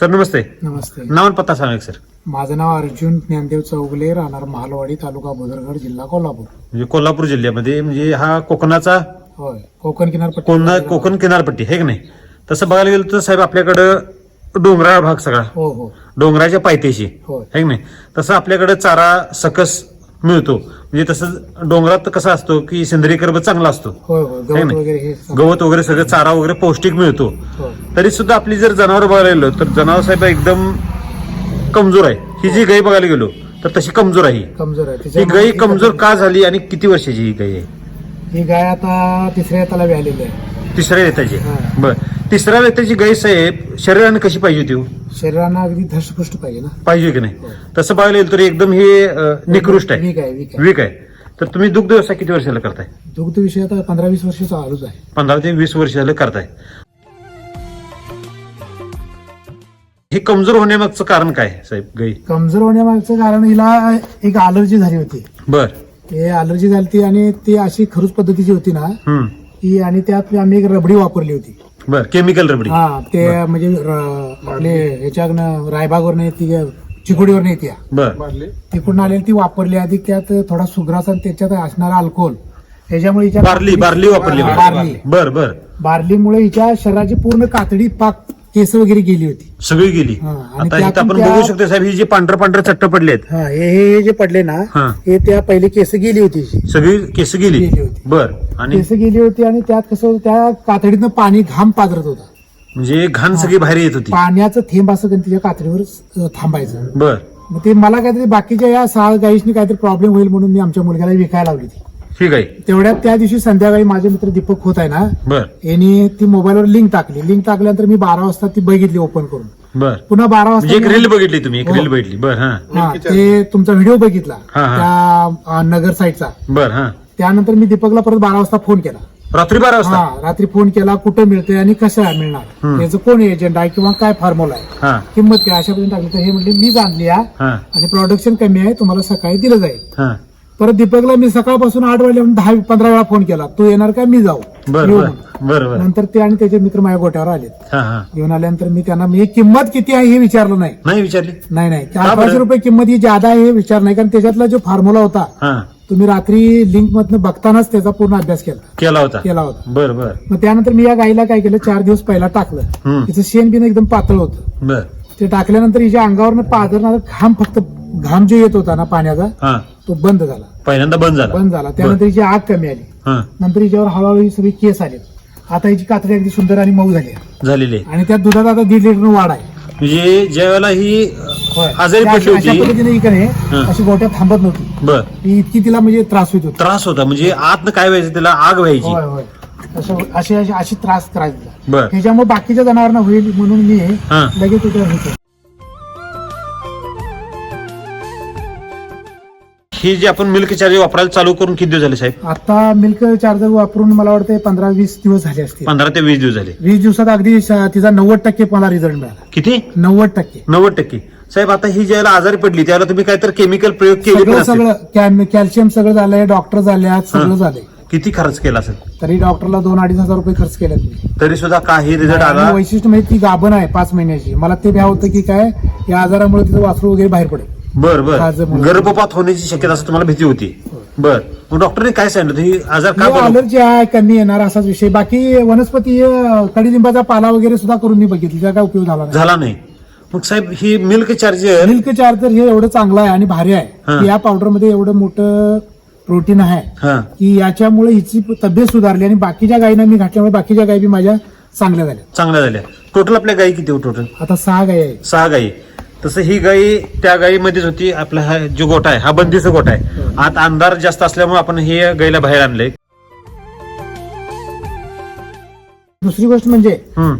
Sir नमस्ते. नमस्ते. नाव पत्ता सांगा sir. माझं नाव अर्जुन ज्ञानदेव चौगले राहणार महालवाडी तालुका बुदरगड जिल्हा कोल्हापूर. म्हणजे कोल्हापूर जिल्ह्यामध्ये म्हणजे हा कोकणाचा होय कोकण किनारपट्टी. कोणा कोकण किनारपट्टी आहे की नाही? तसं बघायला गेलं तर साहेब आपल्याकडं डोंगराळ भाग सगळा. हो हो. डोंगराच्या पायथ्याशी. होय. आहे की नाही? तसं आपल्याकडे चारा सकस मिळतो. म्हणजे तसं डोंगरात कसं असतो की सेंद्रिय कर्ब चांगला असतो. होय होय. है गवत ना? वगैरे हे सगळं. गवत वगैरे सगळं चारा वगैरे पौष्टिक मिळतो. होय. तरी सुद्धा आपली जर जनावर बघायला गेलो तर जनावर साहेब एकदम कमजोर आहे. ही जी गाई बघायला गेलो तर तशी कमजोर आहे ही. कमजोर आहे. ही त्याच्यामुळे ती कमजोर का झाली आणि किती वर्षाची ही गाई आहे? ही गाय आता तिसऱ्या आहे. तिसऱ्या वेताची हा. बर. तिसऱ्या वेताची गाई साहेब शरीराने कशी पाहिजे होती हो? शरीरांना अगदी धष्टपुष्ट पाहिजे ना. पाहिजे की नाही? हो. तसं गेलं तर एकदम हे अं, निकृष्ट आहे. वीक आहे वीक आहे. वीक आहे. तर तुम्ही दुग्ध व्यवसाय किती वर्षाला करताय? दुग्ध विषय आता पंधरा वीस वर्ष चालूच आहे. पंधरा ते वीस वर्ष झालं करताय. हे कमजोर होण्यामागचं कारण काय साहेब गाई कमजोर होण्यामागचं कारण हिला एक अलर्जी झाली होती. बर. हे अलर्जी झाली होती आणि ती अशी खरूच पद्धतीची होती ना हम्म. की आणि त्यात आम्ही एक रबडी वापरली होती. बर केमिकल रबडी हा ते म्हणजे र- आपले ह्याच्याकडनं रायबागवरनं येते चिकोडीवर येते बर. तिकडून आलेली ती वापरली आधी त्यात थोडा सुग्रास आणि त्याच्यात असणारा अल्कोहोल. त्याच्यामुळे हिच्या बार्ली बार्ली वापरली. बरं. बार्ली. बर बर. बार्लीमुळे हिच्या शरीराची पूर्ण कातडी पाक केस वगैरे गेली होती. सगळी गेली. हा, आणि आता इथं त्यातून आपण त्या- बघू शकतो साहेब ही जे पांढरं पांढरं चट्ट पडले आहेत हा हे हे जे पडले ना हा. हे त्या पहिले केस गेली होती. सगळी केस गेली. गेली होती. बर आणि केस गेली होती आणि त्यात कसं होतं, त्या कातडीतनं पाणी घाम पाजरत होता. म्हणजे घाण सगळी बाहेर येत होती. पाण्याचं थेंब असं कधी तिच्या कातडीवर अं, थांबायचं. बर. मग ते मला काहीतरी बाकीच्या या सहा गाईशनी काहीतरी प्रॉब्लेम होईल म्हणून मी आमच्या मुलग्याला विकायला लावली ती ठीक आहे. तेवढ्यात त्या दिवशी संध्याकाळी माझे मित्र दीपक होत आहे ना बर. यांनी ती मोबाईलवर लिंक टाकली. लिंक टाकल्यानंतर मी बारा वाजता ती बघितली ओपन करून. बर. पुन्हा बारा म्हणजे एक रील वाजता बघितली तुम्ही एक हो. रील बघितली. बर हा. हा ते तुमचा व्हिडिओ बघितला हा, हा. त्या अं, नगर साईडचा बर हा. त्यानंतर मी दीपकला परत बारा वाजता फोन केला. रात्री बारा वाजता? हा रात्री फोन केला कुठं मिळते आणि कसं आहे मिळणार. याचं कोण एजंट आहे किंवा काय फॉर्म्युला आहे? हा. किंमत काय अशा पर्यंत टाकली. तर हे म्हणले मीच आणली हा. आणि प्रोडक्शन कमी आहे तुम्हाला सकाळी दिलं जाईल. हा. परत दीपकला मी सकाळपासून आठ वाजल्या दहा पंधरा वेळा फोन केला. तू येणार का? मी जाऊ. बर येऊ बर म्हणून. बर बर. नंतर ते आणि त्याचे मित्र माझ्या गोट्यावर आले हा हा. घेऊन आल्यानंतर मी त्यांना मी किंमत किती आहे हे विचारलं नाही. नाही विचारली? नाही नाही. का बरं? अकराशे रुपये किंमत ही जादा आहे हे विचार नाही. कारण त्याच्यातला जो फॉर्म्युला होता हा. तुम्ही रात्री लिंक मधनं बघतानाच त्याचा पूर्ण अभ्यास केला. केला होता. केला होता. बर बर. मग त्यानंतर मी या गाईला काय केलं? चार दिवस पहिला टाकलं. हम्म. तिचं शेण बिन एकदम पातळ होतं. बर. ते टाकल्यानंतर हिच्या अंगावरनं पाजरणारा घाम फक्त घाम जो येत होता ना पाण्याचा हा. तो बंद झाला. पहिल्यांदा बंद झाला. बंद झाला. त्यानंतर हिची आग कमी आली. हा. नंतर हिच्यावर हळूहळू ही सगळी केस आले आता हिची कातडी अगदी सुंदर आणि मऊ झाली आहे. झालेली आहे. आणि त्या दुधात आता दीड लिटर वाढ आहे. म्हणजे ज्या वेळेला ही आजारी त्या पडली अशा होती. पद्धतीने हा. अशी गोट्यात थांबत नव्हती. बर. इतकी तिला म्हणजे त्रास होत होता. त्रास होता. म्हणजे आत काय व्हायचं त्याला आग व्हायची. होय होय. असं अशी अशी अशी त्रास करायचा बर. त्याच्यामुळे बाकीच्या जनावरांना होईल म्हणून मी हा. लगेच तिथे हे ही जी आपण मिल्क चार्जर वापरायला चालू करून किती दिवस झाले साहेब? आता मिल्क चार्जर वापरून मला वाटतं पंधरा वीस दिवस झाले असतील. पंधरा ते वीस दिवस झाले. वीस दिवसात अगदी श- तिचा नव्वद टक्के मला रिझल्ट मिळाला. किती? नव्वद टक्के. नव्वद टक्के. साहेब आता ही ज्याला आजारी पडली त्याला तुम्ही काहीतरी केमिकल प्रयोग केले पण सगळं असतील. सगळं कॅम- कॅल्शियम सगळं झालंय डॉक्टर झाले आज सगळं झालंय. किती खर्च केला असेल? तरी डॉक्टरला दोन अडीच हजार रुपये खर्च केले तरी सुद्धा काही रिझल्ट आला. वैशिष्ट्य म्हणजे ती गाभण आहे पाच महिन्याची. मला ते भ्या होतं की काय या आजारामुळे तिचं वासरू वगैरे बाहेर पडेल. बर बर. गर्भपात होण्याची शक्यता असं तुम्हाला भीती होती. बर. मग डॉक्टरने काय सांगितलं? ही आजार का बरं? अलर्जी आहे कमी येणार असाच विषय. बाकी वनस्पती अं, कडीलिंबाचा पाला वगैरे सुद्धा करून मी बघितली. त्याचा काय उपयोग झाला नाही. झाला नाही. मग साहेब ही मिल्क चार्जर मिल्क चार्जर हे एवढं चांगलं आहे आणि भारी हा. आहे की या पावडरमध्ये एवढं मोठं प्रोटीन आहे हा. की याच्यामुळे हिची तब्येत सुधारली आणि बाकीच्या गायींना मी घातल्यामुळे बाकीच्या गायी बी माझ्या चांगल्या झाल्या. चांगल्या झाल्या. टोटल आपल्या गायी किती हो टोटल आता सहा गायी आहेत. सहा गायी. तसं ही गायी त्या गायीमध्येच होती. आपला हा जो गोठा आहे हा बंदीचा गोठा आहे. आत अंधार जास्त असल्यामुळे आपण हे गायीला बाहेर आणलंय. दुसरी गोष्ट म्हणजे हम्म.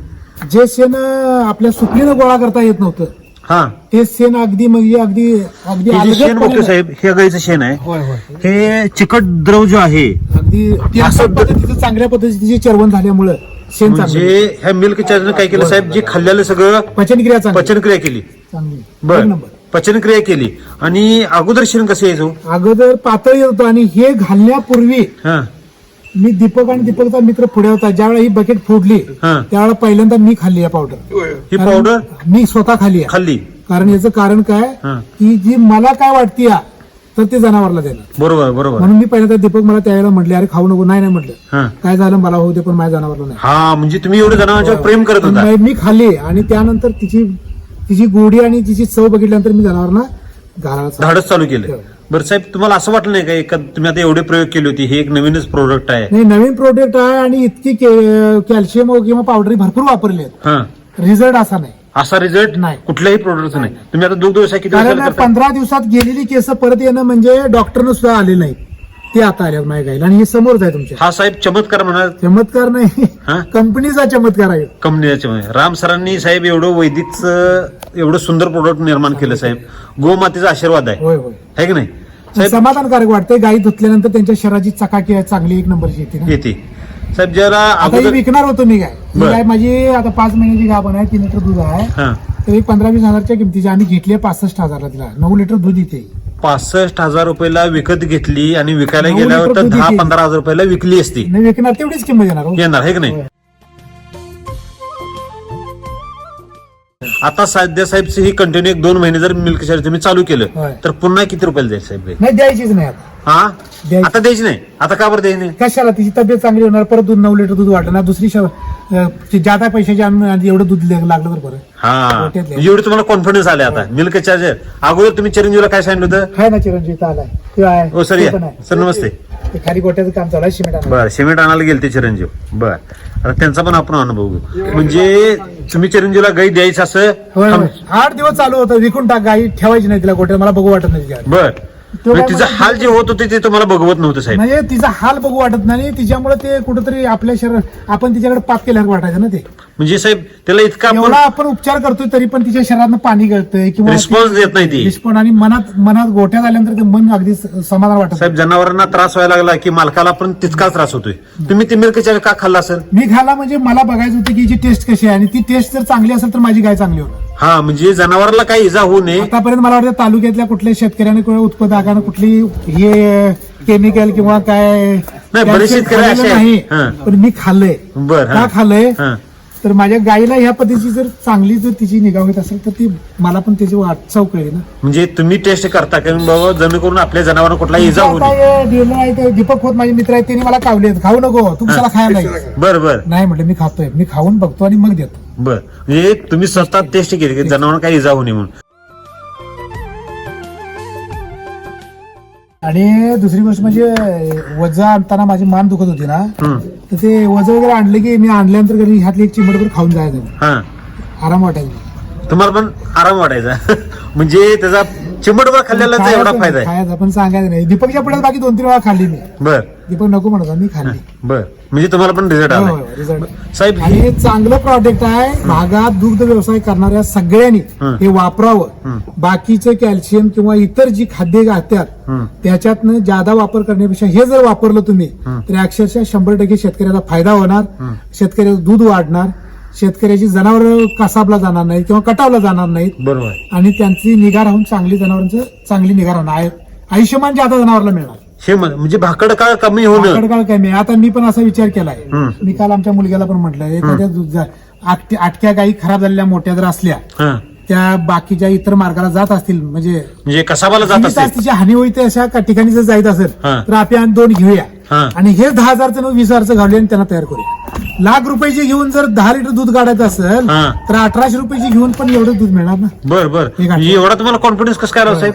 जे शेण अं, आपल्या सुकलीनं गोळा करता येत नव्हतं हा. ते शेण अगदी म्हणजे अगदी अगदी हे जे शेण बघतो साहेब हे गायीचं शेण आहे. होय होय. हे चिकट द्रव जो आहे अगदी असं पद्धतीचं चांगल्या पद्धतीचे चरवण झाल्यामुळं शेण चांगलं म्हणजे ह्या मिल्क चार्जर काय केलं साहेब? जे खाल्लेलं सगळं पचनक्रिया चांगली. पचनक्रिया केली. चांगली. बर. एक नंबर. पचनक्रिया केली. आणि अगोदर शेण कसं यायचो? अगोदर पातळ येत होतं आणि हे घालण्यापूर्वी हा. मी दीपक आणि दीपकचा मित्र पुढे होता. ज्यावेळेला ही बकेट फोडली हा. त्यावेळेला पहिल्यांदा मी खाल्ली आहे पावडर ही पावडर मी स्वतः खाल्ली आहे. खाल्ली. कारण याचं कारण काय? हा. की जी मला काय वाटते तर ते जनावरला देणार. बरोबर बरोबर. म्हणून मी पहिल्यांदा दीपक मला त्यावेळेला म्हटले अरे खाऊ नको. नाही नाही म्हटलं. हा. काय झालं? मला होऊ दे पण माझ्या जनावरला नाही. हा म्हणजे तुम्ही एवढं जनावरांच्यावर प्रेम करत होता. नाही, मी खाल्ली. आणि त्यानंतर तिची तिची गोडी आणि तिची चव बघितल्यानंतर मी जनावरांना घालायला चालू धाडस चालू केलं. बरं साहेब तुम्हाला असं वाटलं नाही का एका तुम्ही आता एवढे प्रयोग केले होते हे एक नवीनच प्रोडक्ट आहे? नाही नवीन प्रोडक्ट आहे आणि इतकी कॅल्शियम किंवा पावडर भरपूर वापरले आहेत हा. रिझल्ट असा नाही. असा रिझल्ट नाही. कुठल्याही प्रोडक्टचा नाही. तुम्ही आता दुग्ध व्यवसाय किती वर्षाला कारण करताय? पंधरा दिवसात गेलेली केस परत येणं म्हणजे डॉक्टरनं सुद्धा आले नाही. ते आता आल्यावर नाही गायला आणि हे समोरच आहे तुमच्या. हा साहेब चमत्कार म्हणा. चमत्कार नाही. हा? कंपनीचा चमत्कार आहे. कंपनीच्या राम सरांनी साहेब एवढं वैदिकचं एवढं सुंदर प्रोडक्ट निर्माण केलं साहेब. गोमातेचा आशीर्वाद आहे. होय होय. है की नाही? साहेब समाधानकारक वाटतंय. गाई धुतल्यानंतर त्यांच्या शरीराची चकाकी आहे. चांगली एक नंबरची येते ना. येते. साहेब जरा आता ही अगोदर विकणार होतो मी काय बरं. गाय माझी आता पाच महिन्याची गाभण आहे तीन लिटर दूध आहे हा तर एक पंधरा वीस हजारच्या किमतीची आम्ही घेतली आहे पासष्ट हजारला तिला नऊ लिटर दूध येते पासष्ट हजार रुपयाला विकत घेतली आणि विकायला नऊ गेल्यावर तर दूध दहा. पंधरा हजार रुपयाला विकली असती नाही विकणार तेवढीच किंमत येणार हो. येणार आहे की नाही. आता सध्या साहेबची ही कंटिन्यू एक दोन महिने जर मिल्क शेअर तुम्ही चालू केलं. तर पुन्हा किती रुपयाला जाईल साहेब हे? नाही द्यायचीच नाही आता हा? द्यायची. आता द्यायची नाही? आता का बरं द्यायची नाही? कशाला? तिची तब्येत चांगली होणार परत दूध नऊ लिटर दूध वाटणार दुसरी श- अं, ते जादा पैशाची आणि एवढं दूध लागलं तर बरं. हा. एवढी तुम्हाला कॉन्फिडन्स आले आता. मिल्क चार्जर अगोदर तुम्ही चिरंजीवला काय सांगितलं होतं? आहे ना चिरंजीव इथं आलाय ते आहे. हो सर ते या. पण आहे. सर नमस्ते. ते खाली गोट्याचं काम चालू आहे सिमेंट. बर सिमेंट आणायला गेले ते चिरंजीव. बर. आता त्यांचा पण आपण अनुभव घेऊ. म्हणजे तुम्ही चिरंजीवला गाई द्यायचं असं होय होय. आठ दिवस चालू होतं विकून टाक गाई. ठेवायची नाही तिला गोट्यात. मला बघू वाटत नाही तिच्या बर. तो म्हणजे तिचं हाल जे होत होते ते तुम्हाला बघवत नव्हतं साहेब. म्हणजे तिचा हाल बघू वाटत नाही तिच्यामुळे ते कुठेतरी आपल्या शरीर आपण तिच्याकडे पाप केल्यावर वाटायचं ना ते. म्हणजे साहेब त्याला इतका आपण एवढा आपण उपचार करतोय तरी पण तिच्या शरीरात पाणी गळतंय किंवा रिस्पॉन्स देत नाही ती. रिस्पॉन्स आणि मनात मनात गोट्यात आल्यानंतर ते मन अगदी समाधान वाटत साहेब जनावरांना त्रास व्हायला लागला की मालकाला पण तितकाच त्रास होतोय. तुम्ही ते मिल्क चार्जर का खाल्ला असेल मी खाला म्हणजे मला बघायचं होतं की हिची टेस्ट कशी आहे आणि ती टेस्ट जर चांगली असेल तर माझी गाय चांगली होणार. हा म्हणजे जनावराला काही इजा होऊ नये. आतापर्यंत मला वाटतं तालुक्यातल्या कुठल्या शेतकऱ्याने किंवा उत्पादकानं कुठली हे केमिकल किंवा काय नाही, बरेच शेतकरी असे. नाही. पण मी खाल्लंय. बर का खाल्लंय? हा. तर माझ्या गाईला ह्या पद्धतीची जर चांगली जर तिची निगा होत असेल तर ती मला पण त्याची वाट चव कळली ना. म्हणजे तुम्ही टेस्ट करता कारण बाबा जमी करून आपल्या जनावरांना कुठला इजा होऊ आता नये हे dealer आहे ते दीपक खोत माझे मित्र आहेत त्यांनी मला कावले खाऊ नको तू कशाला खायला नाही बर बर. नाही म्हटलं मी खातोय. मी खाऊन बघतो आणि मग देतो. बर. म्हणजे तुम्ही स्वतः टेस्ट केली की जनावरांना काही इजा होऊ नये म्हणून. आणि दुसरी गोष्ट म्हणजे वजा आणताना माझी मान दुखत होती ना. तर ते वजन वगैरे आणले की मी आणल्यानंतर घरी ह्यातली एक चिमटभर खाऊन जायचं. हा. आराम वाटायचा. तुम्हाला पण आराम वाटायचा. म्हणजे त्याचा चिमटभर खाल्लेला एवढा फायदा आहे. खायचा पण सांगायचं नाही. दीपकच्या पुढे बाकी दोन तीन वेळा खाल्ली मी. बर. दीपक नको म्हणत होता, मी खाल्ली. बर. म्हणजे तुम्हाला पण रिझल्ट हो, आला हो, result. साहेब आणि हे चांगलं प्रॉडक्ट आहे भागात दुग्ध व्यवसाय करणाऱ्या सगळ्यांनी हं. हे वापरावं हं. बाकीचे कॅल्शियम किंवा इतर जी खाद्य घालतात हं. त्याच्यातनं जादा वापर करण्यापेक्षा हे जर वापरलं तुम्ही हं. तर अक्षरशः शंभर टक्के शेतकऱ्याला फायदा होणार हं. शेतकऱ्याचं दूध वाढणार शेतकऱ्याची जनावर कसाबला जाणार नाही किंवा कटावला जाणार नाहीत बरोबर आहे. आणि त्यांची निगा राहून चांगली जनावरांचं चांगली निगा राहणार आय- आयुष्यमान जादा जनावरला मिळणार हे म्हण- म्हणजे भाकड काळ कमी होणं. आकडकाळ कमी. आहे. आता मी पण असा विचार केलाय. मी काल आमच्या मुलग्याला पण म्हटलं एखाद्या आटक्या गायी खराब झालेल्या मोठ्या जर असल्या हा. त्या बाकीच्या इतर मार्गाला जात असतील म्हणजे म्हणजे कसाबाला जात वीस तास असते तिची हानी होईल अशा का ठिकाणी जर जायचं असेल हा. तर आपण दोन घेऊया. हा. आणि हे दहा हजारचं वीस हजारचं घालूया आणि त्यांना तयार करूया. लाख रुपयाची घेऊन जर दहा लिटर दूध काढायचं असेल हा. तर अठराशे रुपयाची घेऊन पण एवढं दूध मिळणार ना? बर बर. एवढा तुम्हाला कॉन्फिडन्स कसं काय राव साहेब?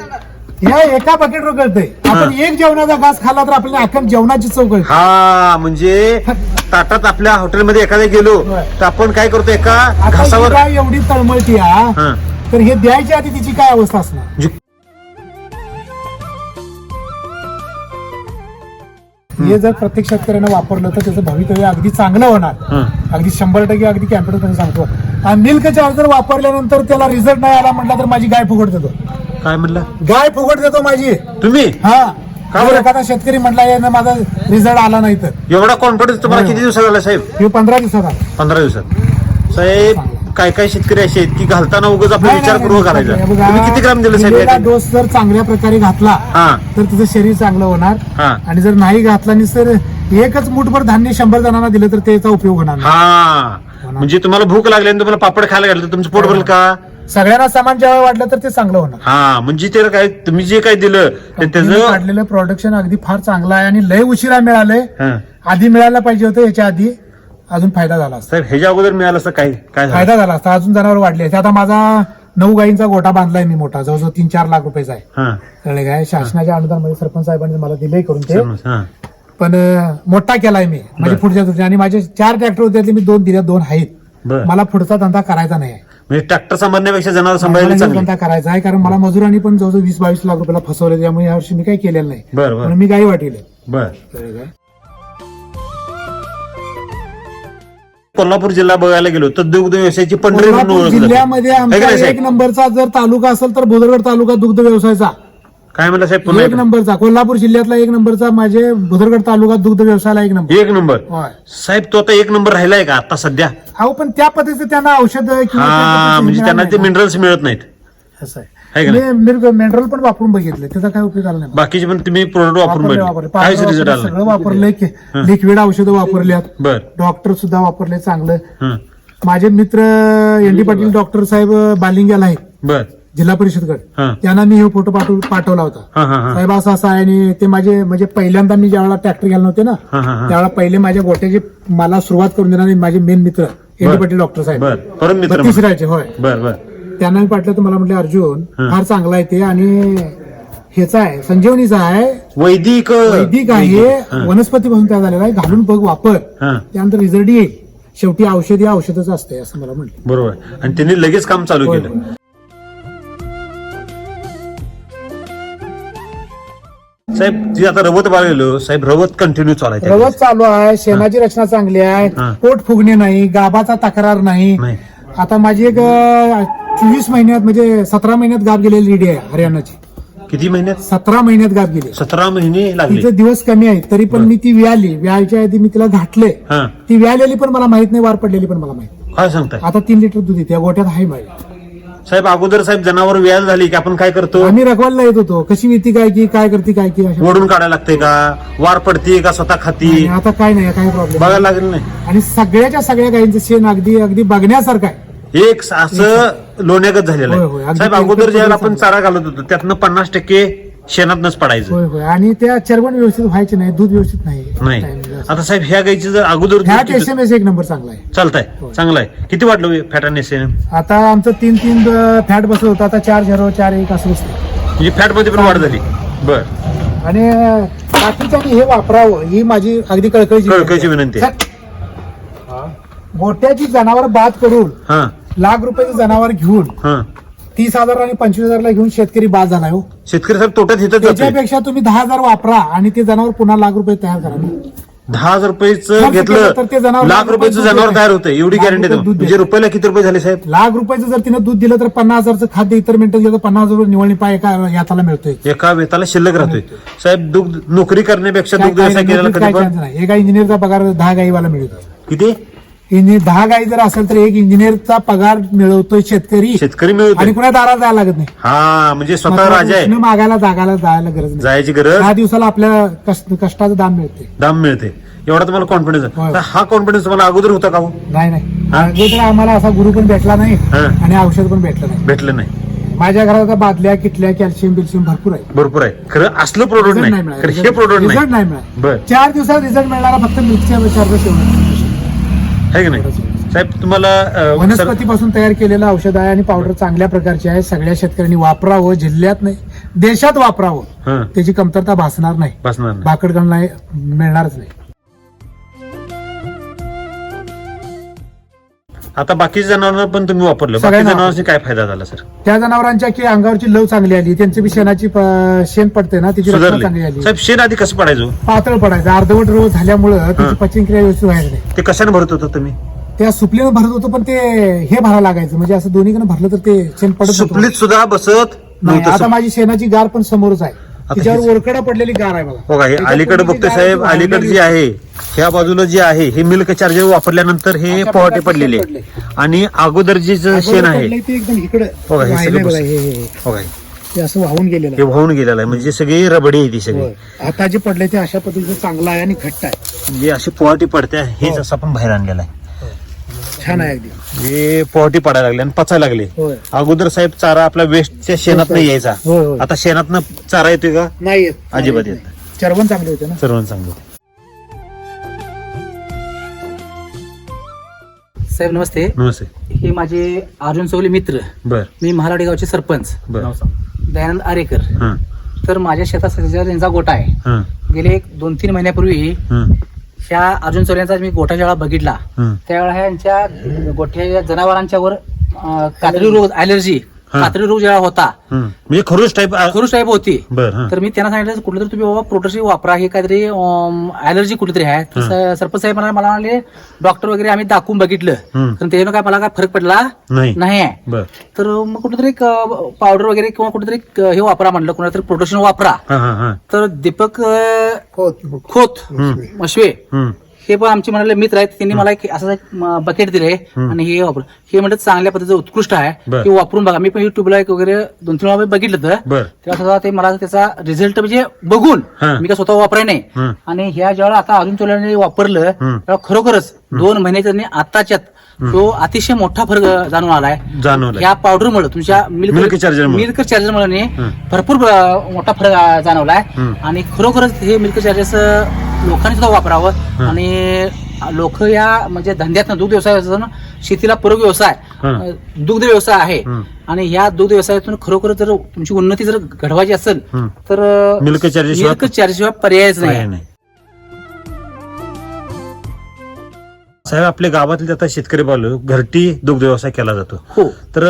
या एका बकेटवर कळतंय आपण एक जेवणाचा घास खाल्ला तर आपल्याला अख्खा जेवणाची चव कळते. हा म्हणजे ताटात आपल्या हॉटेलमध्ये एखाद्या गेलो होय. तर आपण काय करतो एका आता घासावर एवढी तळमळती हा. हा. तर हे द्यायच्या आधी तिची काय अवस्था असणार? हे जर प्रत्येक शेतकऱ्यानं वापरलं तर त्याचं भवितव्य अगदी चांगलं होणार. अगदी शंभर टक्के अगदी कॅम्प्युटर सांगतो. आणि मिल्क चार्जर वापरल्यानंतर त्याला रिझल्ट नाही आला म्हटलं तर माझी गाय फुगट देतो काय म्हणलं? गाय फुगट देतो माझी. तुम्ही? हा? एखादा शेतकरी म्हटला "यानं माझा रिझल्ट आला नाही तर. एवढा कॉन्फिडन्स तुम्हाला. किती दिवसात आला साहेब? पंधरा दिवसात आला. पंधरा दिवसात. साहेब काय काय शेतकरी असे आहेत की घालताना उगाच नाही, विचारपूर्वक नाही, करायचा. तुम्ही किती ग्राम दिलं साहेब दिलेला डोस जर चांगल्या प्रकारे घातला हा. तर तिचं शरीर चांगलं होणार. हा. आणि जर नाही घातला आणि सर एकच मुठभर धान्य शंभर जणांना दिलं तर त्याचा उपयोग होणार नाही. हा. म्हणजे तुम्हाला भूक लागली आणि तुम्हाला पापड खायला घातलं तर तुमचं पोट भरेल का? सगळ्यांना सामान जेव्हा वाटलं तर ते चांगलं होणार. हा म्हणजे ते काय तुम्ही जे काय दिलं ते कंपनीने त्याचं काढलेलं प्रोडक्शन अगदी फार चांगलं आहे आणि लय उशिरा मिळालंय. हा. आधी मिळायला पाहिजे होतं याच्या आधी. अजून फायदा झाला असता. साहेब ह्याच्या अगोदर मिळालं असतं काय काय झालं? फायदा झाला असता. अजून जनावर वाढले असते. आता माझा नऊ गायींचा गोठा बांधलाय मी मोठा. जवळजवळ तीन चार लाख रुपयाचा आहे. हा. कळले काय? शासनाच्या अनुदानामध्ये सरपंच साहेबांनी मला दिलंय करून ते. समज, हा. पण अं, मोठा केलाय मी. म्हणजे. पुढच्या आणि माझे चार ट्रॅक्टर होते त्यातले मी दोन दिल्या दोन आहेत. बर. मला पुढचा धंदा करायचा नाही. आहे. म्हणजे ट्रॅक्टर सांभाळण्यापेक्षा जनावर मला हे चांगले. धंदा करायचा आहे. कारण मला मजुरांनी पण जवळजवळ वीस बावीस लाख रुपयाला फसवले त्यामुळे यावर्षी मी काही केलेलं नाही. बर बर. म्हणून मी गाई वाटिले बर. कोल्हापूर जिल्हा बघायला गेलो तर दुग्ध व्यवसायाची पंढरी म्हणून कोल्हापूर. जिल्ह्यामध्ये आमचा एक? नंबरचा जर तालुका असेल तर भुदरगड तालुका दुग्ध व्यवसायाचा काय म्हणलं साहेब पुन्हा एक एकदा? नंबरचा कोल्हापूर जिल्ह्यातला एक नंबरचा माझे भुदरगड तालुका दुग्ध व्यवसायाला एक नंबर एक नंबर होय साहेब तो आता एक नंबर राहिलाय का आता सध्या अहो पण त्या पद्धतीचं त्यांना औषध किंवा त्या हा पद्धतीचं म्हणजे त्यांना ते नाही मिनरल्स मिळत नाहीत. असं आहे. है का नाही? मी मिनरल पण वापरून बघितले त्याचा काय उपयोग झाला नाही बाकीचे पण तुम्ही प्रोडक्ट वापरून वापरले बघितले. वापरले. काहीच रिझल्ट आला सगळं वापरलंय लिक्विड औषधं वापरल्यात. बर. डॉक्टर सुद्धा वापरले चांगलं. हं. माझे मित्र एन डी पाटील डॉक्टर साहेब बालिंग्याला आहेत. बर. जिल्हा परिषदकडे हं. त्यांना मी हे फोटो पाठव पाठवला होता. हं, हं, हं. साहेब असं असं आहे आणि ते माझे म्हणजे पहिल्यांदा मी ज्यावेळेला ट्रॅक्टर घ्यायला नव्हते ना हं, हं, हं. त्यावेळेला पहिले माझ्या गोट्याचे मला सुरुवात करून देणारे माझे मेन मित्र एन डी बर. पाटील डॉक्टर साहेब. बर. परम मित्र बत्तीस राहायचे होय. बर बर. त्यांना तर मला म्हटलं अर्जुन. फार चांगला आहे ते आणि ह्याचा आहे. संजीवनीचा आहे. वैदिक वैदिक आहे. हं. वनस्पतीपासून तयार झालेला आहे. घालून बघ वापर. त्यानंतर रिझल्ट येईल. शेवटी औषध या औषधच असते असं मला म्हटलं. बरोबर. आणि त्यांनी लगेच काम चालू होय, केलं. साहेब जी आता रवत बाळगलो साहेब रवत कंटिन्यू चालायचं रवत चालू आहे. शेणाची रचना चांगली आहे. हं. पोट फुगणे नाही. गाबाचा तक्रार नाही. नाही. आता माझी एक चोवीस महिन्यात म्हणजे सतरा महिन्यात गाब गेलेली लेडी आहे हरियाणाची. किती महिन्यात? सतरा महिन्यात गाब गेली. सतरा महिने लागले. तिचे दिवस कमी आहेत तरी पण मी ती व्याली. व्यायच्या आधी मी तिला घातले. हा. ती व्यालेली पण मला माहीत नाही वार पडलेली पण मला माहीत काय सांगताय? आता तीन लिटर दूध येते या गोट्यात आहे माझ्या साहेब अगोदर साहेब जनावर व्याज झाली की आपण काय करतो? आम्ही रखवायला येत होतो. कशी विती काय की काय करते काय की अशा ओढून काढायला लागते का? वार पडते का? स्वतः खाती? आणि आता काय नाही काही प्रॉब्लेम बघायला लागेल नाही. आणि सगळ्याच्या सगळ्या गायींचं शेण अगदी अगदी बघण्यासारखं आहे. एक असं लोण्यागत झालेलं होय, होय. आहे अगदी साहेब अगोदर ज्यावेळेला आपण चारा घालत होतो त्यातनं पन्नास टक्के शेणातनच पडायचं. होय होय. आणि त्या चरवण व्यवस्थित व्हायचे नाही दूध व्यवस्थित नाही. आता साहेब ह्या गाईची जर अगोदर दूध ह्यात किती- एस एम एस एक नंबर चांगला आहे. चालतंय चांगलं आहे. किती वाटलं फॅट आणि एस आता आमचं तीन तीन फॅट बसत होतं. आता चार झिरो चार एक असं बसतं म्हणजे फॅटमध्ये पण वाढ झाली. बर. आणि बाकीच्यांनी हे वापरावं ही माझी अगदी कळकळीची कळकळीची विनंती आहे. मोठ्याची जनावर बाद करून हा. लाख रुपयाचं जनावर घेऊन हा. तीस हजार आणि पंचवीस हजारला घेऊन शेतकरी बाद झालाय हो. शेतकरी साहेब तोट्यात जातोय. त्याच्यापेक्षा तुम्ही दहा हजार वापरा आणि ते जनावर पुन्हा लाख रुपये तयार करा ना. दहा हजार रुपयाचं खर्च केलं तर ते घेतलं जनावर लाख रुपयाचं रुपये जनावर तयार. होतं एवढी लाख गॅरंटी दूध म्हणजे रुपयाला किती रुपये झाले साहेब? लाख रुपयाचं जर तिनं दूध दिलं तर पन्नास हजारचं खाद्य इतर मिनिटात गेलं तर पन्नास हजार रुपये निवडणी पाय एका याताला मिळतोय. एका वेताला शिल्लक राहतोय. साहेब दुग्ध नोकरी करण्यापेक्षा काय- दुग्ध व्यवसाय काय- केलेला काय कधी पण chance नाही. एका इंजिनियरचा पगार दहा गाईवाला मिळतो किती? इंजिनियर दहा गाई जर असेल तर एक इंजिनियरचा पगार मिळवतोय शेतकरी. शेतकरी मिळतोय आणि कुणा दारात जायला लागत नाही. हा म्हणजे स्वतः राजा आहे. मागायला जागायला जायला गरज नाही. जायची गरज? दहा दिवसाला आपल्या कष्ट- कष्टाचं दाम मिळते. दाम मिळते. एवढा तुम्हाला कॉन्फिडन्स होय. आहे तर हा कॉन्फिडन्स तुम्हाला अगोदर होता का हो? नाही नाही. अगोदर आम्हाला असा गुरु पण भेटला नाही हा. आणि औषध पण भेटलं नाही. भेटलं नाही. माझ्या घरात आता बादल्या किटल्या कॅल्शियम बिल्शियम भरपूर आहे भरपूर आहे. खरं असलं प्रोडक्ट रिझल्ट नाही. नाही खरं हे मिळाला प्रोडक्ट रिझल्ट नाही. नाही मिळाला. बर. चार दिवसात रिझल्ट मिळणारा फक्त चार्जेस एवढं आहे की नाही? साहेब तुम्हाला अं, सर- वनस्पतीपासून तयार केलेलं औषध आहे आणि पावडर चांगल्या प्रकारचे आहे. सगळ्या शेतकऱ्यांनी वापरावं जिल्ह्यात नाही देशात वापरावं. हं, त्याची कमतरता भासणार नाही. बसणार नाही. भाकडगण नाही मिळणारच नाही. आता बाकीच्या जनावर पण तुम्ही वापरलं. बाकी सगळ्यांना जनावरांची काय फायदा झाला सर? त्या जनावरांच्या की अंगावरची लव चांगली आली त्यांची बी शेणाची प- शेण पडते ना तिची रचना चांगली सुधारले आली. साहेब शेण आधी कसं पडायचो? पातळ पडायचं. अर्धवट रोज झाल्यामुळं. त्याची पचनक्रिया व्यवस्थित व्हायला नाही ते कशाने भरत होता तुम्ही? त्या सुपलीनं भरत होतं पण ते हे भरायला लागायचं. म्हणजे असं दोन्हीकडे भरलं तर ते शेण पडत. सुपलीत सुद्धा बसत नाही नव्हतं आता माझी शेणाची गार पण समोरच आहे. तिच्यावर ओरकडा पडलेली गार आहे बघा हे त्याच्यात अलीकडे कोणती बघतोय गार साहेब अलीकडे जे आहे ह्या बाजूला जे आहे हे मिल्क चार्जर वापरल्यानंतर हे अशा पहाटे प्रकारचे पडलेले. आणि अगोदर जे जे शेण आहे पडलंय ते एकदम इकडे बघा, हे सगळं बस- हे हे- हे. बघा हे. ते असं वाहून गेलेलं हे आहे वाहून गेलेलं आहे म्हणजे सगळी रबडी आहे ती सगळी होय. आता जे पडले ते अशा पद्धतीचं चांगलं आहे आणि घट्ट आहे म्हणजे अशी पोहाटी पडते हेच असं आपण बाहेर आणलेलं आहे छान आहे अगदी. हे पोहाटी पडायला लागली आणि पचायला लागली. होय. अगोदर साहेब चारा आपला वेस्टच्या शेणात नाही यायचा. होय होय. आता शेणातनं चारा येतोय का? नाही येत. अजिबात येत नाही. चर्वण चांगले होते ना? सर्वांना सांगतो साहेब नमस्ते. नमस्ते. हे माझे अर्जुन चौगले मित्र. बर. मी महालाडी गावचे सरपंच. बर. दयानंद आरेकर. हा. तर माझ्या शेतात सध्या त्यांचा गोटा आहे हा. गेले एक दोन तीन महिन्यापूर्वी हा. ह्या अर्जुन चौगल्यांचा मी गोठा जेव्हा बघितला. त्यावेळेला ह्यांच्या गोठ्या जनावरांच्या वर अं, कातरी रोग अलर्जी कातरी रोग जेव्हा होता. म्हणजे खरूच टाईप खरुश टाईप होती. बर तर मी त्यांना सांगितलं कुठलं तरी तुम्ही बाबा प्रोटेक्शन वापरा हे काहीतरी अलर्जी कुठेतरी आहे. सरपंच साहेब मला मला म्हणाले डॉक्टर वगैरे आम्ही दाखवून बघितलं. तर त्याच्यानं काय मला काय फरक पडला नाही. नाही आहे. बर. तर मग कुठेतरी पावडर वगैरे किंवा कुठेतरी हे वापरा म्हणलं कुणाला तरी प्रोटेक्शन वापरा. हा हा हा. तर दीपक खोत मशवे. हे पण आमचे म्हणाले मित्र आहेत त्यांनी मला एक असं एक बकेट दिले आणि हे वापर हे म्हणतात चांगल्या पद्धतीचं उत्कृष्ट आहे. ते वापरून बघा मी पण युट्यूबला एक वगैरे दोन तीन वेळा बघितलं तर तेव्हा सुद्धा ते मला त्याचा रिझल्ट म्हणजे बघून. मी काय स्वतः वापराय नाही. आणि ह्या जेव्हा आता अजून चोल्याने वापरलं. तेव्हा खरोखरच दोन महिन्याच्या आताच्यात तो अतिशय मोठा फरक जाणून आलाय या पावडरमुळे तुमच्या Milk charger मुळे. मिल्क चार्जरमुळे हं. भरपूर मोठा फरक जाणवलाय. आणि खरोखरच हे मिल्क चार्जर्स लोकांनी सुद्धा वापरावं. आणि लोक या म्हणजे धंद्यातनं दुग्ध व्यवसाय शेतीला पूरक व्यवसाय दुग्ध व्यवसाय आहे. आणि ह्या दुग्ध व्यवसायातून खरोखर जर तुमची उन्नती जर घडवायची असेल. तर मिल्क चार्ज शिवाय पर्यायच नाही. साहेब आपल्या गावातले आता शेतकरी बालू घरटी दुग्ध व्यवसाय केला जातो हो तर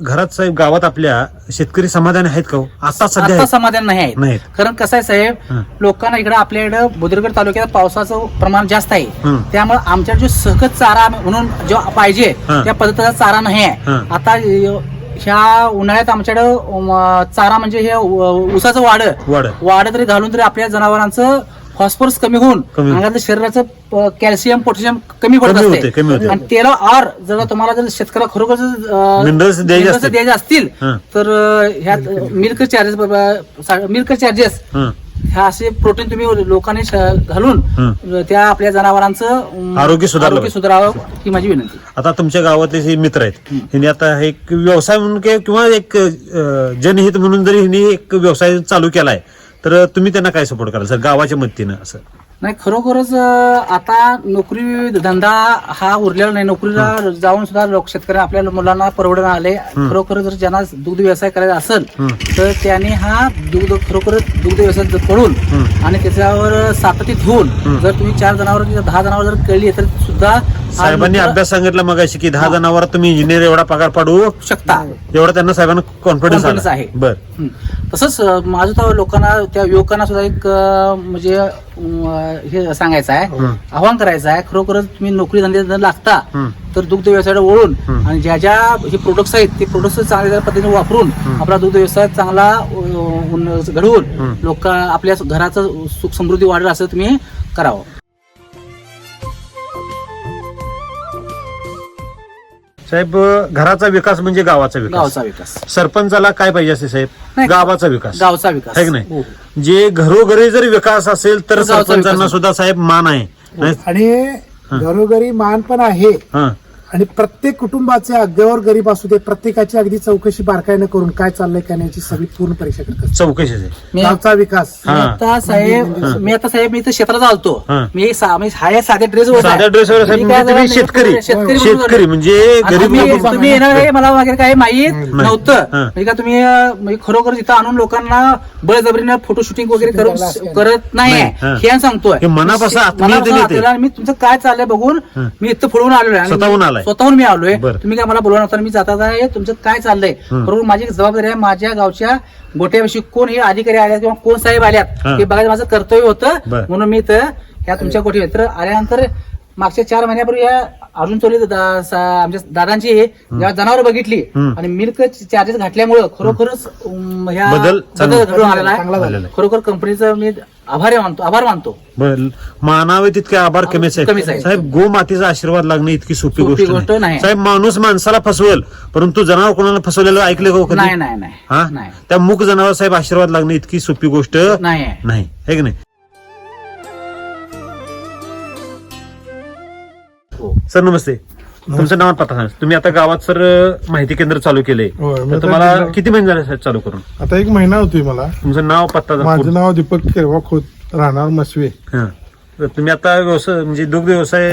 घरात साहेब गावात आपल्या शेतकरी समाधानी आहेत का हो? आता सध्या आता आहेत? समाधान नाही आहे नाहीत कारण कसं आहे साहेब. लोकांना इकडे आपल्या इकडे बुद्रुगड तालुक्यात पावसाचं प्रमाण जास्त आहे हं. त्यामुळे आमच्या जो सहज चारा म्हणून जो पाहिजे हं. त्या पद्धतीचा चारा नाही आहे हं. आता ह्या उन्हाळ्यात आमच्याकडे चारा म्हणजे हे उ- ऊसाचं वाड वाढ वाड तरी घालून तरी आपल्या जनावरांचं फॉस्फरस कमी होऊन कमी होऊन. अंगातलं शरीराचं कॅल्शियम पोटॅशियम कमी पडत कमी होते, असते कमी होते. आणि त्याला आर जर तुम्हाला जर शेतकऱ्याला खरोखर जर, अ, Minerals द्यायचे minerals असतील. द्यायचे असतील हं. तर अ, ह्यात मिल्क चार्जेस मिल्क चार्जेस हं. ह्या असे प्रोटीन तुम्ही लोकांनी श- घालून हं. त्या आपल्या जनावरांचं आरोग्य सुधारलं आरोग्य सुधारावं ही माझी विनंती आता तुमच्या गावातले जे मित्र आहेत यांनी आता एक व्यवसाय म्हणून कि- किंवा एक अं, जनहित म्हणून जरी ह्यांनी एक व्यवसाय चालू केलाय तर तुम्ही त्यांना काय सपोर्ट कराल? सर गावाच्या मदतीनं असं. नाही खरोखरच आता नोकरी धंदा हा उरलेला नाही. नोकरीला जाऊन सुद्धा लोक शेतकरी आपल्या मुलांना परवडून आले. खरोखर जर ज्यांना दुग्ध व्यवसाय करायचा असेल. तर त्यांनी हा दुग्ध खरोखरच दुग्ध व्यवसाय पडून. आणि त्याच्यावर सातत्य ठेवून जर तुम्ही चार जनावर दहा जनावर जर कळली तर सुद्धा साहेबांनी अभ्यास सांगितला मग की दहा जणांवर तुम्ही इंजिनियर एवढा पगार पाडू शकता. एवढा त्यांना साहेबांना कॉन्फिडन्स आहे. बर. तसंच माझं तर लोकांना त्या युवकांना सुद्धा एक म्हणजे हे सांगायचं आहे. आव्हान करायचं आहे खरोखरच तुम्ही नोकरी जर लागता. तर दुग्ध व्यवसायाला वळून. आणि ज्या ज्या हे प्रोडक्ट्स आहेत ते प्रोडक्ट्स चांगल्या पद्धतीने वापरून आपला दुग्ध व्यवसाय चांगला. घडवून लोक आपल्या घराचं सुख समृद्धी वाढेल असं तुम्ही करावं साहेब घराचा विकास म्हणजे गावाचा विकास गावचा विकास सरपंचाला काय पाहिजे असे साहेब नाही. गावाचा विकास गावचा विकास है की नाही? हो. जे घरोघरी जर विकास असेल तर तर गावचा सरपंचांना विकास. सुद्धा साहेब मान आहे नाही आणि घरोघरी मान पण आहे हं. आणि प्रत्येक कुटुंबाचे अगदीवर गरीब असू दे प्रत्येकाची अगदी चौकशी बारकाईनं करून काय चाललंय काय नाही याची सगळी पूर्ण परीक्षा करतात चौकशी आहे. मी गावचा विकास मी हा. आता साहेब मी आता साहेब मी इथं क्षेत्रात आलतो हा. मी सा- मी हा या साध्या ड्रेस साध्या ड्रेसवर साहेब म्हणजे तुम्ही शेतकरी शेतकरी म्हणजे गरीब तुम्ही लोक तुम्ही येणार आहे मला वगैरे काही माहीत नव्हतं हा. म्हणजे का तुम्ही अं, म्हणजे खरोखर इथं आणून लोकांना बळजबरीनं फोटो शूटिंग वगैरे करून करत नाही नाही. हा. हे सांगतोय हे मनापासून आत्मीयतेने मी तुमचं काय चाललंय बघून. मी इथं फोडून आणि स्वतःहून आलाय. स्वतःहून मी आलोय बरं. तुम्ही काय मला बोलवणार नव्हता मी जाता आहे तुमचं काय चाललंय हं. बरोबर माझी एक जबाबदारी आहे माझ्या गावच्या गोट्याविषयी कोण हे अधिकारी आल्यात किंवा कोण साहेब आल्यात हं. हे बघायचं माझं कर्तव्य होतं बरं. म्हणून मी तर ह्या तुमच्या गोटी तर आल्यानंतर मागच्या चार महिन्यापूर्वी या अर्जुन चोली सा- आमच्या दादांची जेव्हा जनावर बघितली हं. आणि मिल्क चार्जेस घातल्यामुळं खरोखरच ह्या बदल चांगला- बदल घडून आलेला चांगला आहे. झालेला आहे. खरोखर कंपनीचं मी आभारी मानतो आभार मानतो. बर मानावे तितके आभार कमीच कमीच आहे. साहेब गो मातीचा आशीर्वाद लागणे इतकी सोपी सोपी गोष्ट गोष्ट नाही. नाही. साहेब माणूस माणसाला फसवेल परंतु जनावर कोणाला फसवलेलं ऐकले का हो कधी? नाही नाही नाही. हा? नाही. त्या मुक जनावर साहेब आशीर्वाद लागणे इतकी सोपी गोष्ट नाही आहे. नाही है की नाही? हो. सर नमस्ते. तुमचं नाव आणि पत्ता सांगा. तुम्ही आता गावात सर माहिती केंद्र चालू केलंय होय, मी तर आता तुम्हाला किती महिने झाले चालू करून? आता एक महिना होतोय मला. तुमचं नाव पत्ता माझं नाव दीपक केरवा खोत राहणार मसवे हा. तर तुम्ही आता व्यवसाय म्हणजे दुग्ध व्यवसाय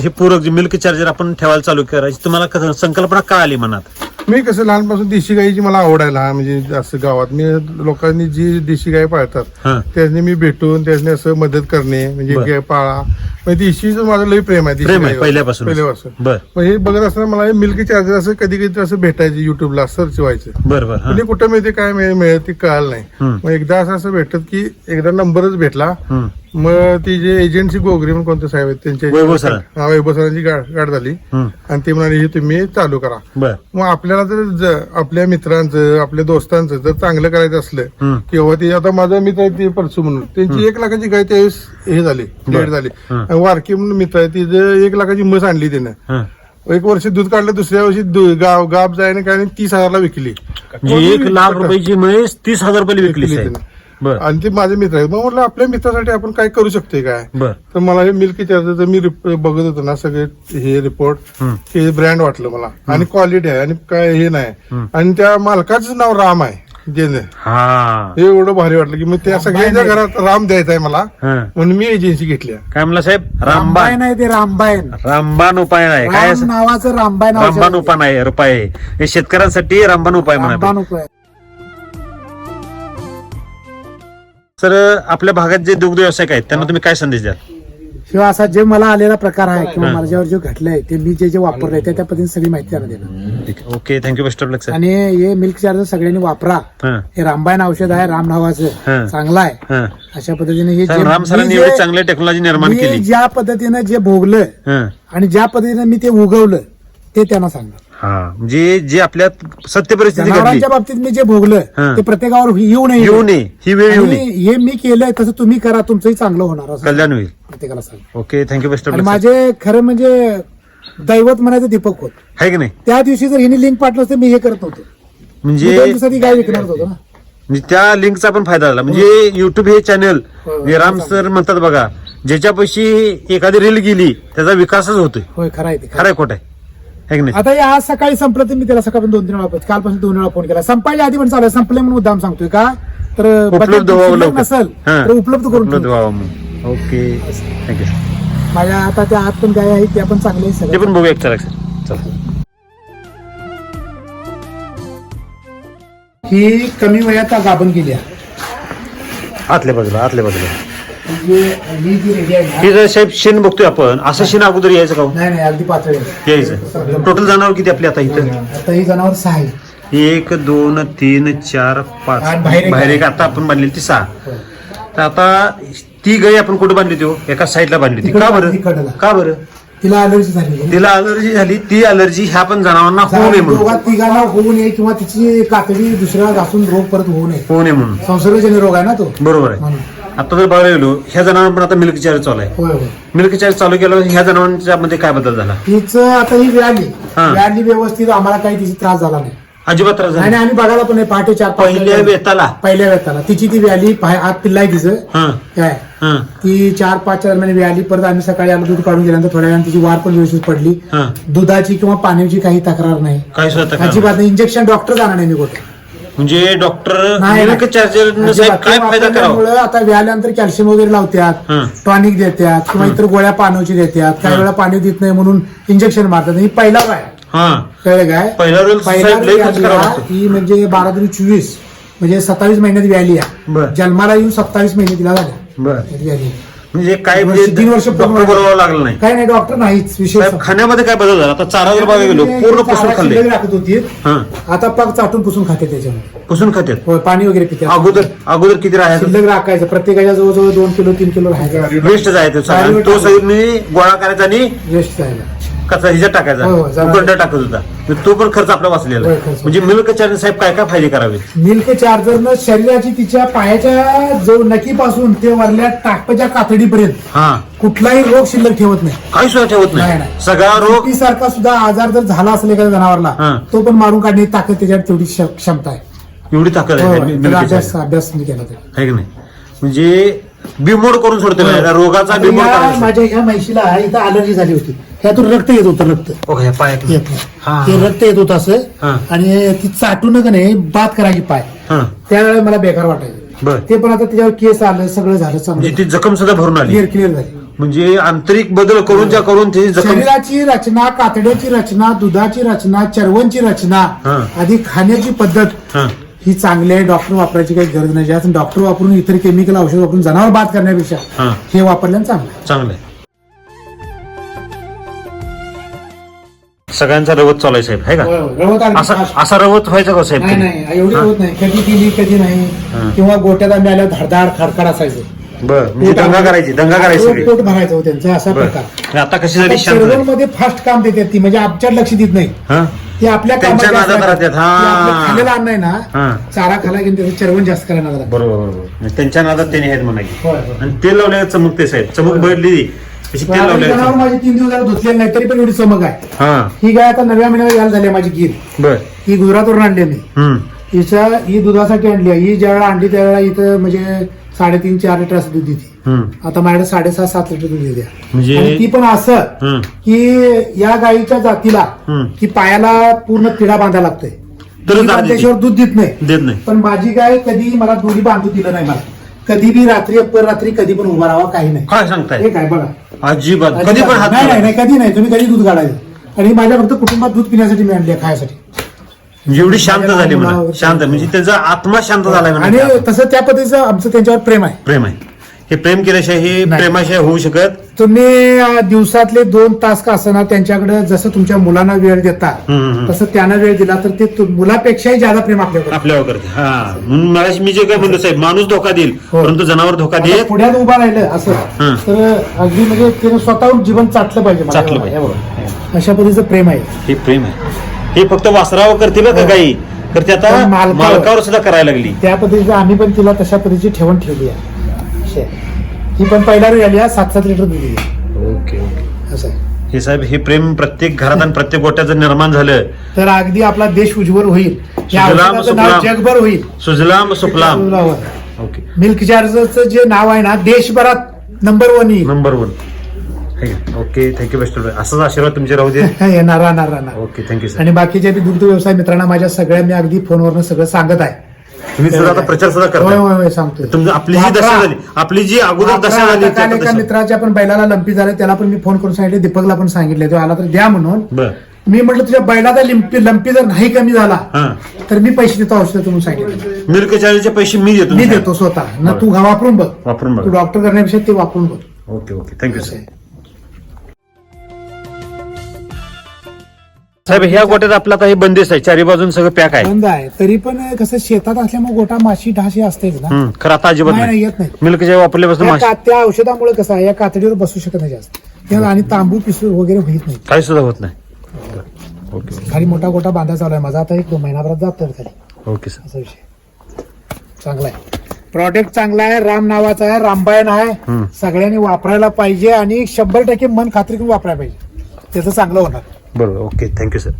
हे पूरक मिल्क चार्जर आपण ठेवायला चालू करायची तुम्हाला कसं- संकल्पना का आली मनात? मी कसं लहानपासून देशी गाईची मला आवड आहे लहान म्हणजे जास्त गावात मी लोकांनी जी देशी गाय पाळतात हा. त्याने मी भेटून त्याने असं मदत करणे म्हणजे बरं. गाय पाळा म्हणजे देशीचं माझं लई प्रेम आहे देशी प्रेम आहे गाईवर. पहिल्यापासून पहिल्यापासून बर मग हे बघत असताना मला मिल्क चार्जर असं कधी कधी असं भेटायचं युट्यूबला सर्च व्हायचं बर बर हा. म्हणजे कुठं मिळते काय मिळे- मिळत ते कळालं नाही हम्म. मग एकदा असं असं भेटत की एकदा नंबरच भेटला हम्म. मग ती जे एजन्सी गोगरी म्हणून कोणते साहेब आहेत त्यांच्या वैभव सर. हा वैभव सरांची गाठ गाठ झाली हम्म. आणि ते म्हणाले हे तुम्ही चालू करा बर मग आपल्याला जर ज- आपल्या मित्रांचं आपल्या दोस्तांचं जर चांगलं करायचं असलं. किंवा ते आता माझा मित्र आहे ते परसू म्हणून त्यांची एक लाखाची गाय त्यावेळेस हे झाली डेट झाली. आणि वारकी म्हणून मित्र आहे तिचं एक लाखाची म्हस आणली त्यानं. एक वर्ष दूध काढलं दुसऱ्या वर्षी गाव गाब जायने काय तीस हजारला विकली एक लाख रुपयाची म्हैस तीस हजार रुपये विकली. बर. आणि ते माझे मित्र आहेत. मग म्हटलं आपल्या मित्रासाठी आपण काय करू शकतोय काय? बर. तर मला हे मिल्क चार्जर मी रिप- बघत होतो ना सगळे हे रिपोर्ट हम्म. हे ब्रँड वाटलं मला. आणि क्वालिटी आहे आणि काय हे नाही. आणि त्या मालकाचं नाव राम आहे जेने. हा. हे एवढं भारी वाटलं की मग त्या सगळ्यांच्या घरात राम द्यायचा आहे मला हा. म्हणून मी एजन्सी घेतली काय म्हणला साहेब? रामबाय रामबान नाही ते रामबायन रामबान उपाय नाही. काय राम असं? नावाचं रामबाय नाव रामबान उपाय नाही रुपाय. आहे. हे शेतकऱ्यांसाठी रामबान उपाय म्हणा रामबान उपाय. सर आपल्या भागात जे दुग्ध व्यावसायिक आहेत त्यांना तुम्ही काय संदेश द्याल? किंवा असा जे मला आलेला प्रकार आहे किंवा माझ्यावर जे घडलंय ते मी जे जे वापरलंय त्या त्या पद्धतीने सगळी माहिती त्यांना देणार. ठीक आहे. Okay thank you best of luck sir आणि हे मिल्क चार्जर सगळ्यांनी वापरा. हा. हे रामबायन औषध आहे राम हा. नावाचं चांगलं आहे. हा. अशा पद्धतीने हे सर, जे- राम सरांनी मी एवढी जे- चांगली टेक्नॉलॉजी निर्माण मी केली. ज्या पद्धतीनं जे भोगलं हा. आणि ज्या पद्धतीनं मी ते उगवलं ते त्यांना सांगणार. हा. म्हणजे जे आपल्या सत्य परिस्थिती घडली जनावरांच्या बाबतीत मी जे भोगलं हा. ते प्रत्येकावर येऊ नये. येऊ नये. ही वेळ येऊ आणि नये. हे मी केलंय तसं तुम्ही करा तुमचंही चांगलं होणार असं कल्याण होईल. प्रत्येकाला सांग ओके थँक्यू बेस्ट आणि माझे खरं म्हणजे दैवत म्हणायचं दीपक होत. आहे की नाही? त्या दिवशी जर हिने लिंक पाठलं असतं मी हे करत नव्हतो. म्हणजे दोन गाय विकणार होतो ना? म्हणजे त्या लिंकचा पण फायदा झाला. म्हणजे युट्यूब हे चॅनल हो, जे राम सर म्हणतात बघा ज्याच्यापाशी एखादी रील गेली त्याचा विकासच होतोय. होय खरं आहे ते खरं. खरंय खोट आहे. है की नाही आता हे आज सकाळी संपलं तर मी त्याला सकाळपासून दोन तीन वेळा कालपासून दोन वेळा फोन केला. संपायच्या आधी पण चालेल. संपले म्हणून मुद्दाम सांगतोय का? तर उपलब्ध बजेट व्हावं शिल्लक लवकर. नसेल हा. तर उपलब्ध करून उपलब्ध ठेवतो. व्हावं म्हणून. ओके. थँक्यू माझ्या आता त्या आत पण गाय आहेत त्या पण ते सगळ्या. पण बघूया एक चला. चला. ही कमी वयात गाभण गेली आहे. आतल्या बाजूला आतल्या बाजूला. ही हे जर साहेब शेण बघतोय आपण असं शेण अगोदर यायचं का हो? नाही नाही अगदी पातळ आहे. यायचं. टोटल जनावर किती आपली आता इथं? आता ही जनावर सहा आहे. एक दोन तीन चार पाच. आणि बाहेर एक बाहेर एक आता आपण बांधलेली ती सहा. तर आता ती गाई आपण कुठे बांधली ती हो? एका साईडला बांधली ती तिकडं का बरं. का बरं? तिला अलर्जी झाली तिला अलर्जी झाली. ती अलर्जी ह्या पण जनावरांना होऊ नये म्हणून. दोघात तिघांना होऊ नये किंवा तिची कातडी दुसऱ्याला घासून रोग परत होऊ नये. होऊ नये म्हणून. संसर्गजन्य रोग आहे ना तो. बरोबर आहे. म्हणून. आता जर बघायला गेलो ह्या जनावर पण आता मिल्क चार्ज चालू आहे. होय होय. मिल्क चार्ज चालू केल्यावर ह्या जनावरांच्या मध्ये काय बदल झाला? तिचं आता ही व्याली हा. व्याली व्यवस्थित आम्हाला काही तिची त्रास झाला नाही. अजिबात त्रास आणि झाला आम्ही बघायला पण नाही. पहाटे चार पाच पहिल्या वेताला. पहिल्या वेताला. तिची ती व्याली पाय- आत पिल्लाय तिचं. हा. काय? हा. ती चार पाच दरम्यान व्याली परत आम्ही सकाळी आलो दूध काढून गेल्यानंतर थोड्या वेळाने तिची वाढ पण व्यवस्थित पडली. हा. दुधाची किंवा पाण्याची काही तक्रार नाही. काय. अजिबात नाही. इंजेक्शन डॉक्टर जाणार नाही मी कुठे म्हणजे डॉक्टर. चार्जर साहेब अजिबात. काय फायदा करावा? आता व्याल्यानंतर कॅल्शियम वगैरे लावतात. टॉनिक देतात किंवा इतर गोळ्या पाण्याची देतात काही वेळा पाणी देत नाही म्हणून इंजेक्शन मारतात. ही पहिला काय हा. कळलं काय? पहिला हा, म्हणजे बारा दुनी चोवीस म्हणजे सत्तावीस महिन्यात व्याली. आहे जन्माला येऊन सत्तावीस महिने तिला झाल्या व्याली म्हणजे काय वर्ष- म्हणजे तीन वर्ष पूर्ण डॉक्टर बोलवावं लागलं नाही. काय नाही डॉक्टर नाहीच विशेष साहेब खाण्यामध्ये काय बदल झाला? आता चारा जर बघायला गेलो पूर्ण पुसून खाल्ले. राखत होती. हा. आता पाक चाटून पुसून खाते त्याच्यामध्ये. पुसून खात्यात होय, पाणी वगैरे पिते. अगोदर अगोदर किती राहायचं? शिल्लक राखायचं. प्रत्येकाच्या जवळजवळ दोन किलो तीन किलो राहायचं. वेस्ट जायचं सगळं. तो सगळी गोळा करायचा आणि वेस्ट जायला. कचरा हिच्यात टाकायचा. हो, हो, जरा- टाकत होता. म्हणजे तो पण खर्च आपला वाचलेला. होय, आहे. खर्च. म्हणजे मिल्क चार्जर साहेब काय काय फायदे करावे मिल्क चार्जरनं शरीराची तिच्या पायाच्या जो नकीपासून ते वरल्या टाकपाच्या कातडीपर्यंत हा. कुठलाही रोग शिल्लक ठेवत नाही. काही सुद्धा ठेवत नाही, नाही नाही. सगळा रोग सारखा सुद्धा आजार जर झाला असेल एखाद्या जनावरला हा. तो पण मारून काढण्याची ताकद त्याच्यात तेवढी क्ष- क्षमता आहे. एवढी ताकद हो, आहे मिल्क अभ्यास चार्जर अभ्यास मी केला आहे की नाही? म्हणजे बिमोड करून सोडतो ना, रोगाचा आता बिमोड या माझ्या ह्या म्हैशीला इथं अलर्जी झाली होती. ह्यातून रक्त येत होतं रक्त. पायात येत. हा. नाही ते रक्त येत होतं हा. असं आणि ती चाटून का नाही बाद करायची पाय. हा. त्यावेळेला मला बेकार वाटायचं. बर. ते पण आता त्याच्यावर केस आलं सगळं झालं म्हणजे चांगलं ती जखम सुद्धा भरून आली. क्लिअर क्लिअर झाली. म्हणजे आंतरिक बदल करून ज्या करून ती जखम शरीराची रचना कातड्याची रचना दुधाची रचना चरवणची रचना हा. आधी खाण्याची पद्धत हा. ही चांगली आहे. डॉक्टर वापरायची काही गरज नाही. डॉक्टर वापरून इतर केमिकल औषध वापरून जनावर बाद करण्यापेक्षा हा. हे वापरल्यानं चांगलं आहे. चांगलं आहे. सगळ्यांचा रवत चालू आहे साहेब आहे का. रवत असा रवत व्हायचा का साहेब नाही? नाही एवढी होत नाही. कधी केली कधी हा. नाही किंवा गोट्यात आम्ही आल्यावर धडधाड खडखड असायचं. बर म्हणजे दंगा करायची दंगा करायची पोट सगळी. पोट भरायचं हो त्यांचा असा बर. प्रकार. आता कशी झाली शांत झाली मध्ये फास्ट काम देतात ती म्हणजे आमच्यात लक्ष देत नाही. हा? ते आपल्या त्यांच्या कामात जास्त नादात लागतात. राहतात, हा. ते आपलं खाल्लेलं अन्न आहे ना चारा खाला की त्याचं चरवण जास्त करायला लागतं. बरोबर बरोबर. त्यांच्या नादात त्यांनी आहेत होय, होय. आणि तेल लावल्यावर चमकते साहेब. चमक बदली तशी तेल आता जनावर लावल्यावर माझी तीन दिवस झाले धुतलेली नाही तरी पण एवढी चमक आहे. हा. ही गाय आता नव्या महिन्यात यायला झाली आहे माझी गीर बर. ही गुजरातवरून आणली मी. हम्म. हिच्या ही दुधासाठी आणली आहे. ही ज्यावेळेला आणली त्यावेळेला इथं म्हणजे साडेतीन चार लिटर असं दूध देते. आता माझ्याकडे साडेसहा सात लिटर दूध देते म्हणजे आणि ती पण असं की या गायीच्या जातीला. की पायाला पूर्ण तिडा बांधायला लागतोय. दूध. त्याच्यावर दूध देत नाही. देत नाही. पण माझी गाय कधी मला दोन्ही बांधू दिलं नाही मला. कधी बी रात्री अप्पर रात्री कधी पण उभा राहावा काही नाही. काय सांगताय? हे काय बघा. अजिबात. कधी पण हात नाही नाही कधी नाही. तुम्ही कधी दूध काढायचं? आणि माझ्या फक्त कुटुंबात दूध पिण्यासाठी मी आणली आहे, खायसाठी. एवढी शांत माझ्या झाली म्हणा. शांत. म्हणजे त्याचा आत्मा शांत झालाय आणि तसं त्या पद्धतीचं आमचं त्यांच्यावर प्रेम आहे. प्रेम आहे. हे प्रेम केल्याशिवाय हे नाही. प्रेमाशिवाय होऊ शकत तुम्ही अं, दिवसातले दोन तास का असताना त्यांच्याकडे जसं तुमच्या मुलांना वेळ देता हम्म, हम्म. तसं त्यांना वेळ दिला तर ते तु- मुलापेक्षाही ज्यादा प्रेम आपल्याकडे आपल्यावर करते हा म्हणून मला मी जे काय म्हणतो साहेब माणूस धोका देईल हो. परंतु जनावर धोका देत पुण्यात उभा राहिलं असं हं. तर अगदी म्हणजे त्यानं स्वतःहून जीवन चाटलं पाहिजे मला. चाटलं पाहिजे. हे. अशा पद्धतीचं प्रेम आहे हे प्रेम आहे हे फक्त वासरावर करते बरं का काही तर ते आता पण मालकावर- मालकावर सुद्धा करायला लागली त्या पद्धतीचं आम्ही पण तिला तशा पद्धतीची ठेवण ठेवली आहे अशी आहे. ही पण पहिला आली आहे, सात सात लिटर दूध दिली. Okay okay. असं आहे. हे साहेब हे प्रेम प्रत्येक घरात आणि प्रत्येक गोट्यात जर निर्माण झालं. तर अगदी आपला देश उज्ज्वल होईल. या सुजलाम औषधाचं नाव सुफलाम. जगभर होईल. सुजलाम सुफलाम. Milk okay. चार्जरचं जे नाव आहे ना देशभरात नंबर वन येईल. Number one okay thank you best असाच आशीर्वाद तुमचे राहू दे. येणार राहणार राहणार. ओके थँक्यू सर आणि बाकीचे बी दुग्ध व्यवसाय मित्रांना माझ्या सगळ्या मी अगदी फोनवरनं सगळं सांगत आहे. तुम्ही सुद्धा आता प्रचार सुद्धा होय करता होय होय सांगतोय. तुमची आपली जी. दशा झाली आपली जी अगोदर. दशा झाली ती आता एका दशा- मित्राच्या पण बैलाला लंपी झाले त्याला पण मी फोन करून सांगितले दीपकला पण सांगितले तो आला तर द्या म्हणून. बर. मी म्हटलं तुझ्या बैलाचा लंपी लंपी जर नाही कमी झाला हा. तर मी पैसे देतो औषध म्हणून सांगितलं. मिल्क चार्जचे पैसे मी देतो मी. देतो स्वतः. ना तू वापरून बघ. वापरून तू बघा डॉक्टर करण्यापेक्षा ते वापरून बघ. Okay okay. Thank you sir साहेब ह्या गोट्यात आपला आता हे बंदिस्त आहे. चारी बाजून सगळं पॅक आहे. बंद आहे. तरी पण कसं शेतात असल्यामुळे गोटा माशी ढाशी असतेच ना. हम्म, खरं आता अजिबात नाही नाही. नाही येत नाही. मिल्क चाय वापरल्यापासून त्या माशी का- त्या औषधामुळे कसं आहे या कातडीवर बसू शकत नाही जास्त. त्या आणि तांबू पिसू वगैरे होत नाही. काही सुद्धा होत नाही. ओके. खाली मोठा गोटा बांधा चालू आहे. माझा आता एक दोन महिनाभरात जातो खाली. Okay sir. असा विषय. चांगला आहे. प्रॉडक्ट चांगला आहे. राम नावाचा आहे. रामबायन आहे. हम्म. सगळ्यांनी वापरायला पाहिजे आणि शंभर टक्के मन खात्री करून वापरायला पाहिजे. त्याचं चांगलं होणार. बरोबर ओके थँक्यू सर